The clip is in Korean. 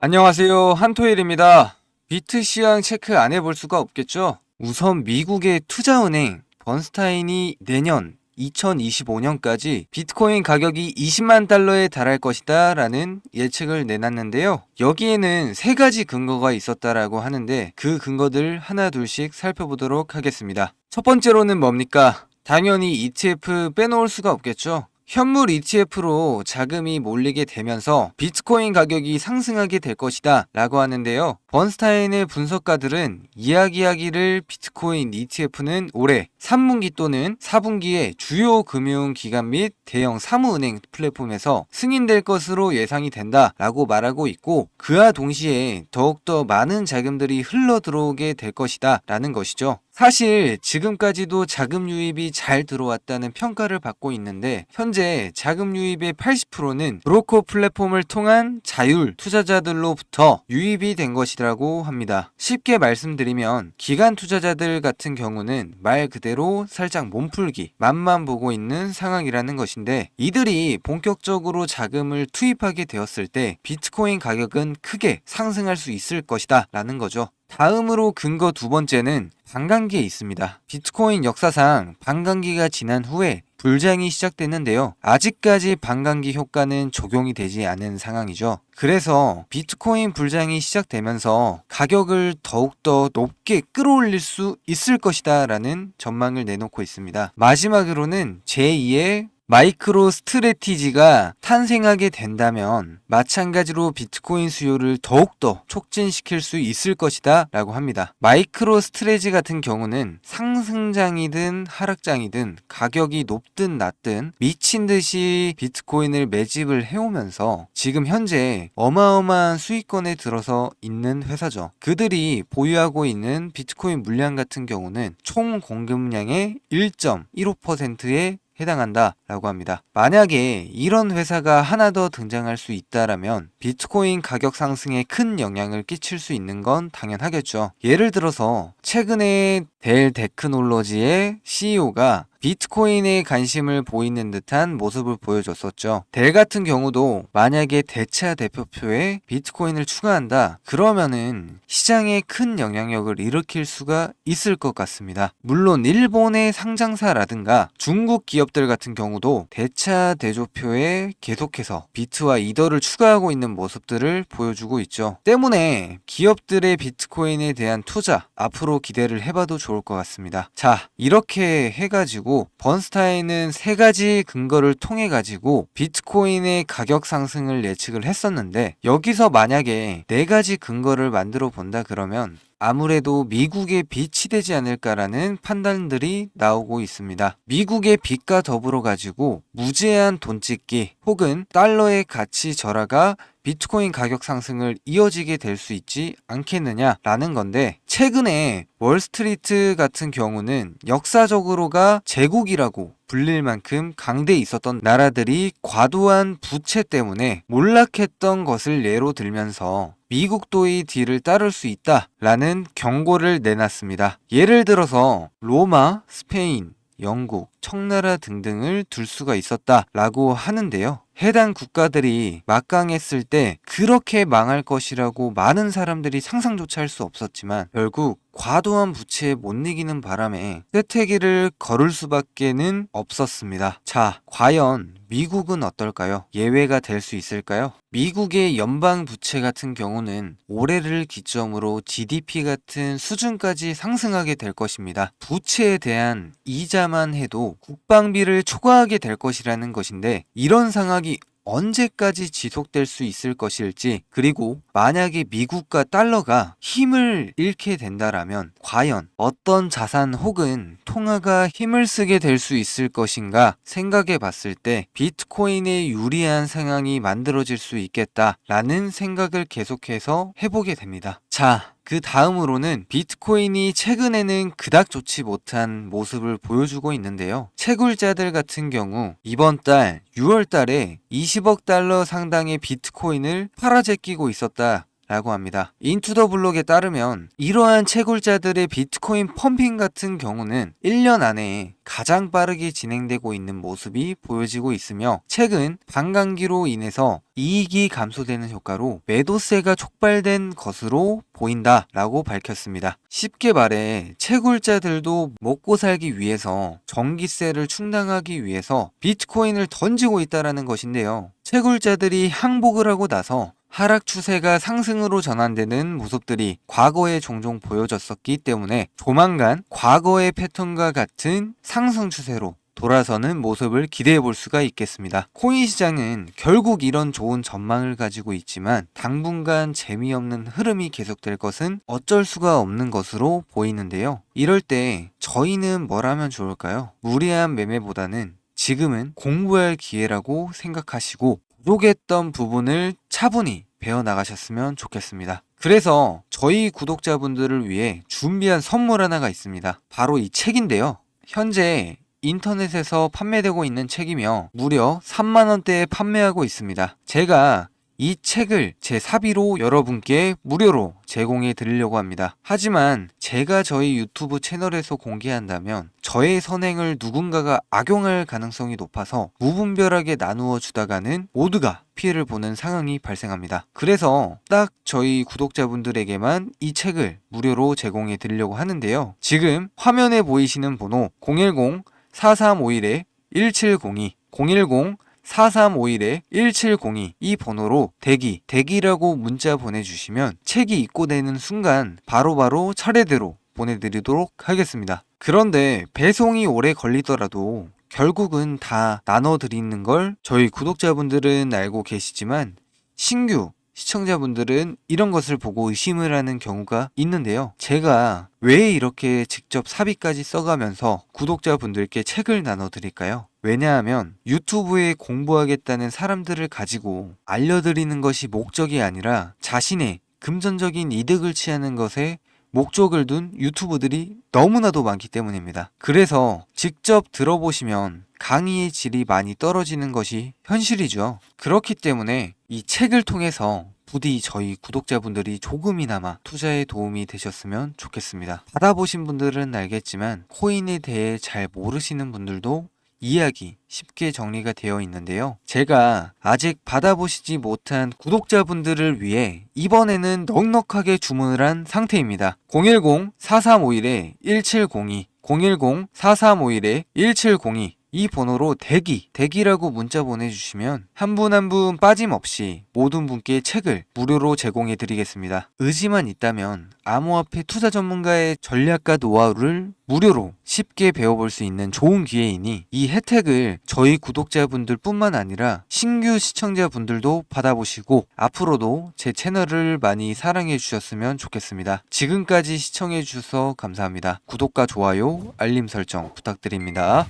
안녕하세요. 한토일입니다. 비트 시황 체크 안 해볼 수가 없겠죠? 우선 미국의 투자은행 번스타인이 내년 2025년까지 비트코인 가격이 20만 달러에 달할 것이다 라는 예측을 내놨는데요. 여기에는 세 가지 근거가 있었다라고 하는데 그 근거들 하나 둘씩 살펴보도록 하겠습니다. 첫 번째로는 뭡니까? 당연히 ETF 빼놓을 수가 없겠죠. 현물 ETF로 자금이 몰리게 되면서 비트코인 가격이 상승하게 될 것이다 라고 하는데요. 번스타인의 분석가들은 이야기하기를 비트코인 ETF는 올해 3분기 또는 4분기에 주요 금융 기관 및 대형 사무은행 플랫폼에서 승인될 것으로 예상이 된다 라고 말하고 있고 그와 동시에 더욱더 많은 자금들이 흘러 들어오게 될 것이다 라는 것이죠. 사실 지금까지도 자금 유입이 잘 들어왔다는 평가를 받고 있는데 현재 자금 유입의 80%는 브로커 플랫폼을 통한 자율 투자자들로부터 유입이 된 것이 라고 합니다. 쉽게 말씀드리면 기관 투자자들 같은 경우는 말 그대로 살짝 몸풀기 맛만 보고 있는 상황이라는 것인데 이들이 본격적으로 자금을 투입하게 되었을 때 비트코인 가격은 크게 상승할 수 있을 것이다 라는 거죠. 다음으로 근거 두 번째는 반감기에 있습니다. 비트코인 역사상 반감기가 지난 후에 불장이 시작됐는데요. 아직까지 반감기 효과는 적용이 되지 않은 상황이죠. 그래서 비트코인 불장이 시작되면서 가격을 더욱더 높게 끌어올릴 수 있을 것이다 라는 전망을 내놓고 있습니다. 마지막으로는 제2의 마이크로 스트레티지가 탄생하게 된다면 마찬가지로 비트코인 수요를 더욱더 촉진시킬 수 있을 것이다 라고 합니다. 마이크로 스트레지 같은 경우는 상승장이든 하락장이든 가격이 높든 낮든 미친 듯이 비트코인을 매집을 해오면서 지금 현재 어마어마한 수익권에 들어서 있는 회사죠. 그들이 보유하고 있는 비트코인 물량 같은 경우는 총 공급량의 1.15%에 해당한다라고 합니다. 만약에 이런 회사가 하나 더 등장할 수 있다라면 비트코인 가격 상승에 큰 영향을 끼칠 수 있는 건 당연하겠죠. 예를 들어서 최근에 델 테크놀로지의 CEO가 비트코인에 관심을 보이는 듯한 모습을 보여줬었죠. 델 같은 경우도 만약에 대차 대표표에 비트코인을 추가한다. 그러면은 시장에 큰 영향력을 일으킬 수가 있을 것 같습니다. 물론 일본의 상장사라든가 중국 기업들 같은 경우도 대차 대조표에 계속해서 비트와 이더를 추가하고 있는 모습들을 보여주고 있죠. 때문에 기업들의 비트코인에 대한 투자 앞으로 기대를 해봐도 좋을 것 같습니다. 자, 이렇게 해가지고 번스타인은 세 가지 근거를 통해 가지고 비트코인의 가격 상승을 예측을 했었는데 여기서 만약에 네 가지 근거를 만들어 본다 그러면 아무래도 미국의 빚이 되지 않을까라는 판단들이 나오고 있습니다. 미국의 빚과 더불어 가지고 무제한 돈 찍기 혹은 달러의 가치 절하가 비트코인 가격 상승을 이어지게 될 수 있지 않겠느냐라는 건데 최근에 월스트리트 같은 경우는 역사적으로가 제국이라고 불릴 만큼 강대에 있었던 나라들이 과도한 부채 때문에 몰락했던 것을 예로 들면서 미국도 이 뒤를 따를 수 있다라는 경고를 내놨습니다. 예를 들어서 로마, 스페인, 영국, 청나라 등등을 둘 수가 있었다라고 하는데요. 해당 국가들이 막강했을 때 그렇게 망할 것이라고 많은 사람들이 상상조차 할 수 없었지만 결국 과도한 부채에 못 이기는 바람에 쇠퇴기를 걸을 수밖에는 없었습니다. 자, 과연 미국은 어떨까요? 예외가 될 수 있을까요? 미국의 연방 부채 같은 경우는 올해를 기점으로 GDP 같은 수준까지 상승하게 될 것입니다. 부채에 대한 이자만 해도 국방비를 초과하게 될 것이라는 것인데 이런 상황이 언제까지 지속될 수 있을 것일지 그리고 만약에 미국과 달러가 힘을 잃게 된다라면 과연 어떤 자산 혹은 통화가 힘을 쓰게 될 수 있을 것인가 생각해 봤을 때 비트코인에 유리한 상황이 만들어질 수 있겠다라는 생각을 계속해서 해보게 됩니다. 자, 그 다음으로는 비트코인이 최근에는 그닥 좋지 못한 모습을 보여주고 있는데요. 채굴자들 같은 경우 이번 달 6월 달에 20억 달러 상당의 비트코인을 팔아제끼고 있었다. 라고 합니다. 인투더 블록에 따르면 이러한 채굴자들의 비트코인 펌핑 같은 경우는 1년 안에 가장 빠르게 진행되고 있는 모습이 보여지고 있으며 최근 반감기로 인해서 이익이 감소되는 효과로 매도세가 촉발된 것으로 보인다 라고 밝혔습니다. 쉽게 말해 채굴자들도 먹고 살기 위해서 전기세를 충당하기 위해서 비트코인을 던지고 있다라는 것인데요. 채굴자들이 항복을 하고 나서 하락 추세가 상승으로 전환되는 모습들이 과거에 종종 보여졌었기 때문에 조만간 과거의 패턴과 같은 상승 추세로 돌아서는 모습을 기대해 볼 수가 있겠습니다. 코인 시장은 결국 이런 좋은 전망을 가지고 있지만 당분간 재미없는 흐름이 계속될 것은 어쩔 수가 없는 것으로 보이는데요. 이럴 때 저희는 뭘 하면 좋을까요? 무리한 매매보다는 지금은 공부할 기회라고 생각하시고 부족했던 부분을 차분히 배워 나가셨으면 좋겠습니다. 그래서 저희 구독자분들을 위해 준비한 선물 하나가 있습니다. 바로 이 책인데요. 현재 인터넷에서 판매되고 있는 책이며 무려 3만원대에 판매하고 있습니다. 제가 이 책을 제 사비로 여러분께 무료로 제공해 드리려고 합니다. 하지만 제가 저희 유튜브 채널에서 공개한다면 저의 선행을 누군가가 악용할 가능성이 높아서 무분별하게 나누어 주다가는 모두가 피해를 보는 상황이 발생합니다. 그래서 딱 저희 구독자분들에게만 이 책을 무료로 제공해 드리려고 하는데요. 지금 화면에 보이시는 번호 010 4351에 1702 010 4351-1702 이 번호로 대기, 대기라고 문자 보내주시면 책이 입고되는 순간 바로바로 차례대로 보내드리도록 하겠습니다. 그런데 배송이 오래 걸리더라도 결국은 다 나눠드리는 걸 저희 구독자분들은 알고 계시지만 신규 시청자분들은 이런 것을 보고 의심을 하는 경우가 있는데요. 제가 왜 이렇게 직접 사비까지 써가면서 구독자분들께 책을 나눠드릴까요? 왜냐하면 유튜브에 공부하겠다는 사람들을 가지고 알려드리는 것이 목적이 아니라 자신의 금전적인 이득을 취하는 것에 목적을 둔 유튜브들이 너무나도 많기 때문입니다. 그래서 직접 들어보시면 강의의 질이 많이 떨어지는 것이 현실이죠. 그렇기 때문에 이 책을 통해서 부디 저희 구독자분들이 조금이나마 투자에 도움이 되셨으면 좋겠습니다. 받아보신 분들은 알겠지만 코인에 대해 잘 모르시는 분들도 이야기 쉽게 정리가 되어 있는데요. 제가 아직 받아보시지 못한 구독자분들을 위해 이번에는 넉넉하게 주문을 한 상태입니다. 010-4351-1702 010-4351-1702 이 번호로 대기, 대기라고 문자 보내주시면 한 분 한 분 빠짐없이 모든 분께 책을 무료로 제공해 드리겠습니다. 의지만 있다면 암호화폐 투자 전문가의 전략과 노하우를 무료로 쉽게 배워볼 수 있는 좋은 기회이니 이 혜택을 저희 구독자분들 뿐만 아니라 신규 시청자분들도 받아보시고 앞으로도 제 채널을 많이 사랑해 주셨으면 좋겠습니다. 지금까지 시청해 주셔서 감사합니다. 구독과 좋아요, 알림 설정 부탁드립니다.